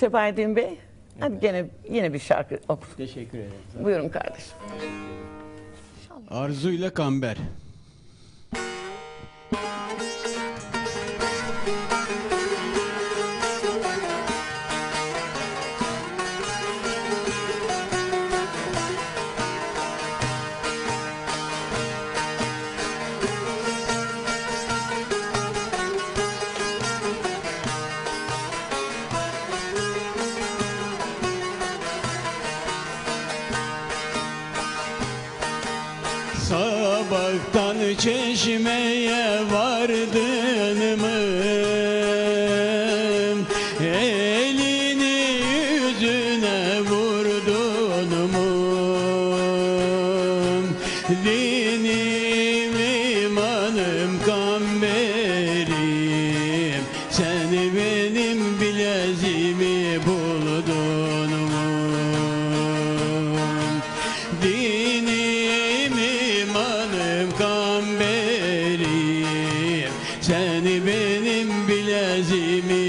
Sebahattin Bey, hadi gene yine bir şarkı oku. Teşekkür ederim. Buyurun kardeşim. Arzu ile Kamber. Sabahtan çeşmeye vardın mı? Elini yüzüne vurdun mu? Dinim Seni benim bileziğimi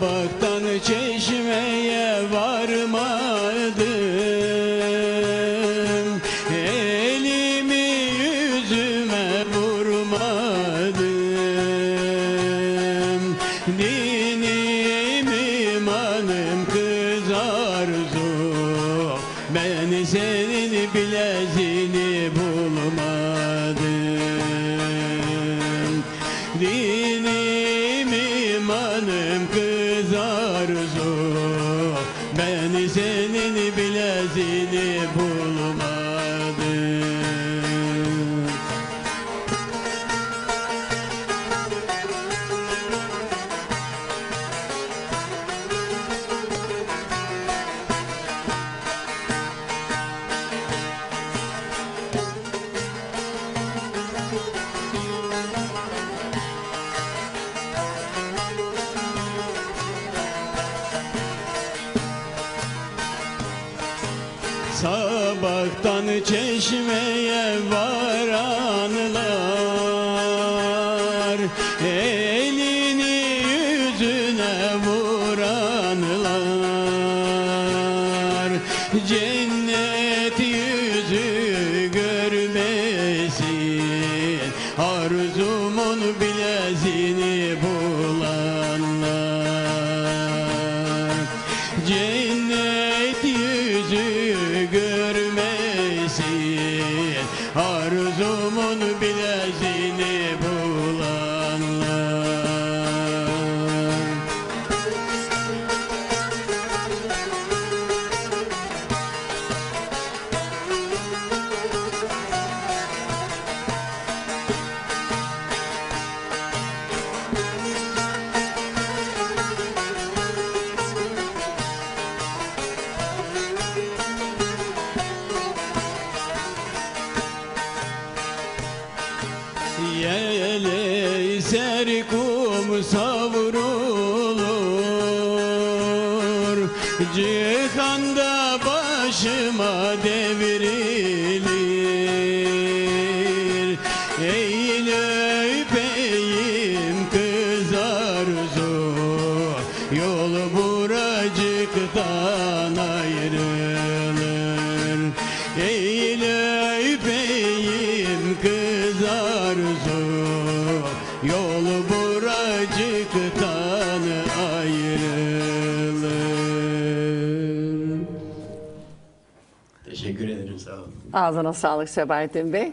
Sabahtan çeşmeye varmadım. Elimi yüzüme vurmadım. Dinim imanım kız arzu Ben senin bileziğini bulmadım. Dinim bileziğini bulmadım Sabahtan çeşmeye varanlar Elini yüzüne vuranlar. Cennet yüzü görmesin Arzumun bileziğini bulanlar görmesin Arzumun bileziğini Yele ser kum savrulur. Cihanda başıma devrilir. Eğil öpeyim kız arzu Yol buracıktan ayrılır. Eğil Teşekkür ederim sağ olun. Ağzına sağlık Sebahattin Bey.